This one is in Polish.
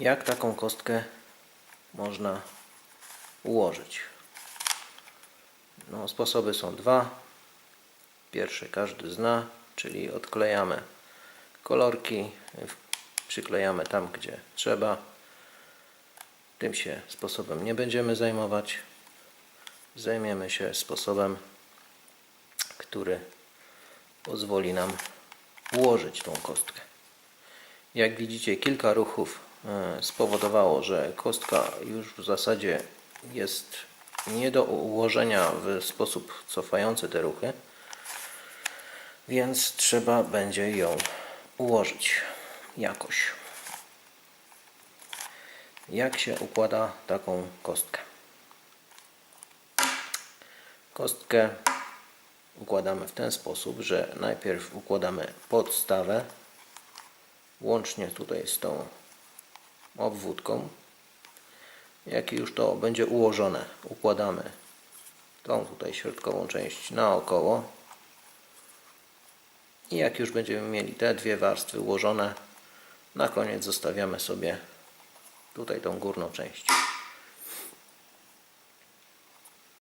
Jak taką kostkę można ułożyć? No, sposoby są dwa. Pierwszy każdy zna, czyli odklejamy kolorki, przyklejamy tam, gdzie trzeba. Tym się sposobem nie będziemy zajmować. Zajmiemy się sposobem, który pozwoli nam ułożyć tą kostkę. Jak widzicie, kilka ruchów spowodowało, że kostka już w zasadzie jest nie do ułożenia w sposób cofający te ruchy, więc trzeba będzie ją ułożyć jakoś. Jak się układa taką kostkę? Kostkę układamy w ten sposób, że najpierw układamy podstawę łącznie tutaj z tą obwódką. Jak już to będzie ułożone, układamy tą tutaj środkową część naokoło. I jak już będziemy mieli te dwie warstwy ułożone, na koniec zostawiamy sobie tutaj tą górną część.